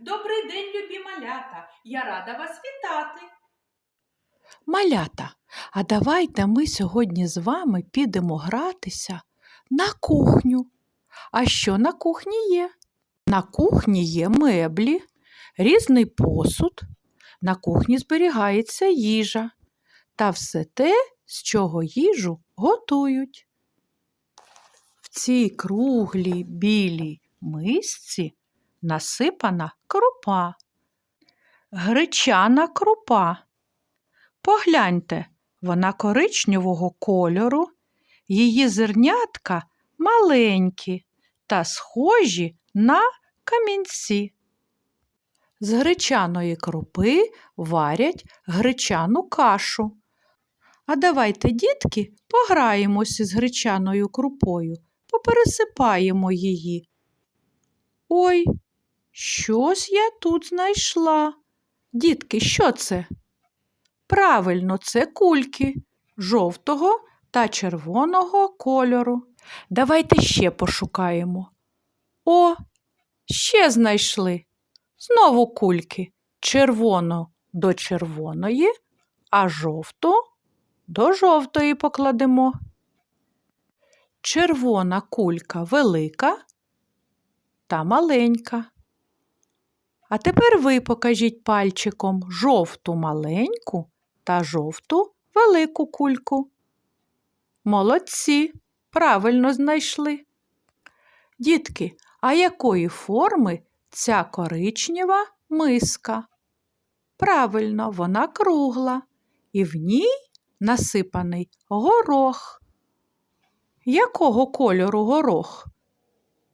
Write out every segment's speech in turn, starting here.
Добрий день, любі малята! Я рада вас вітати. Малята, а давайте ми сьогодні з вами підемо гратися на кухню. А що на кухні є? На кухні є меблі, різний посуд. На кухні зберігається їжа та все те, з чого їжу готують. В цій круглій білій мисці насипана крупа. Гречана крупа. Погляньте, вона коричневого кольору, її зернятка маленькі та схожі на камінці. З гречаної крупи варять гречану кашу. А давайте, дітки, пограємося з гречаною крупою, попересипаємо її. Ой, щось я тут знайшла. Дітки, що це? Правильно, це кульки жовтого та червоного кольору. Давайте ще пошукаємо. О, ще знайшли. Знову кульки. Червону до червоної, а жовту до жовтої покладемо. Червона кулька велика та маленька. А тепер ви покажіть пальчиком жовту маленьку та жовту велику кульку. Молодці, правильно знайшли. Дітки, а якої форми ця коричнева миска? Правильно, вона кругла, і в ній насипаний горох. Якого кольору горох?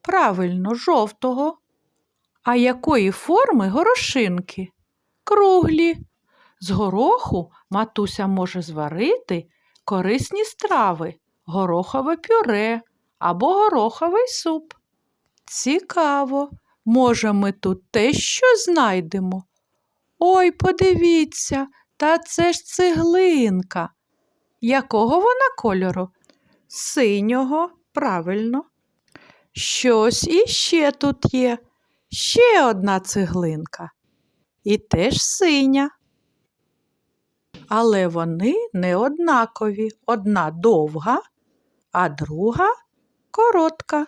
Правильно, жовтого. А якої форми горошинки? Круглі. З гороху матуся може зварити корисні страви, горохове пюре або гороховий суп. Цікаво, може, ми тут те що знайдемо? Ой, подивіться, та це ж цеглинка. Якого вона кольору? Синього, правильно. Щось іще тут є. Ще одна цеглинка. І теж синя. Але вони не однакові. Одна довга, а друга коротка.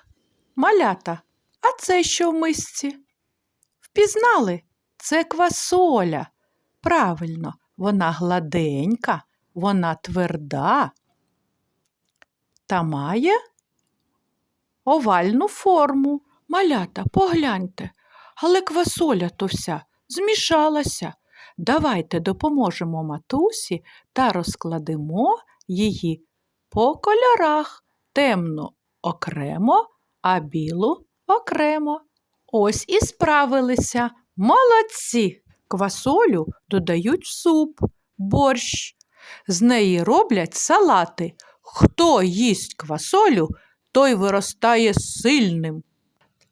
Малята. А це що в мисці? Впізнали? Це квасоля. Правильно, вона гладенька, вона тверда та має овальну форму. Малята, погляньте, але квасоля то вся змішалася. Давайте допоможемо матусі та розкладемо її по кольорах. Темну окремо, а білу окремо. Ось і справилися. Молодці! Квасолю додають в суп, борщ. З неї роблять салати. Хто їсть квасолю, той виростає сильним.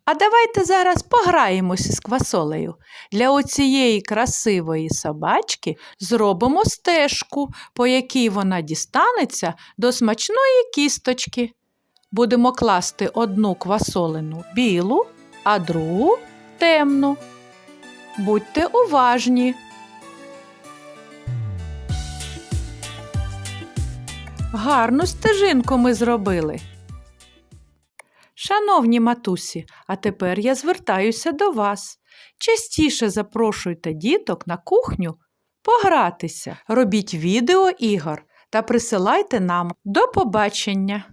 А давайте зараз пограємося з квасолею. Для оцієї красивої собачки зробимо стежку, по якій вона дістанеться до смачної кісточки. Будемо класти одну квасолину білу, а другу темну. Будьте уважні. Гарну стежинку ми зробили. Шановні матусі, а тепер я звертаюся до вас. Частіше запрошуйте діток на кухню погратися, робіть відео ігор та присилайте нам до побачення.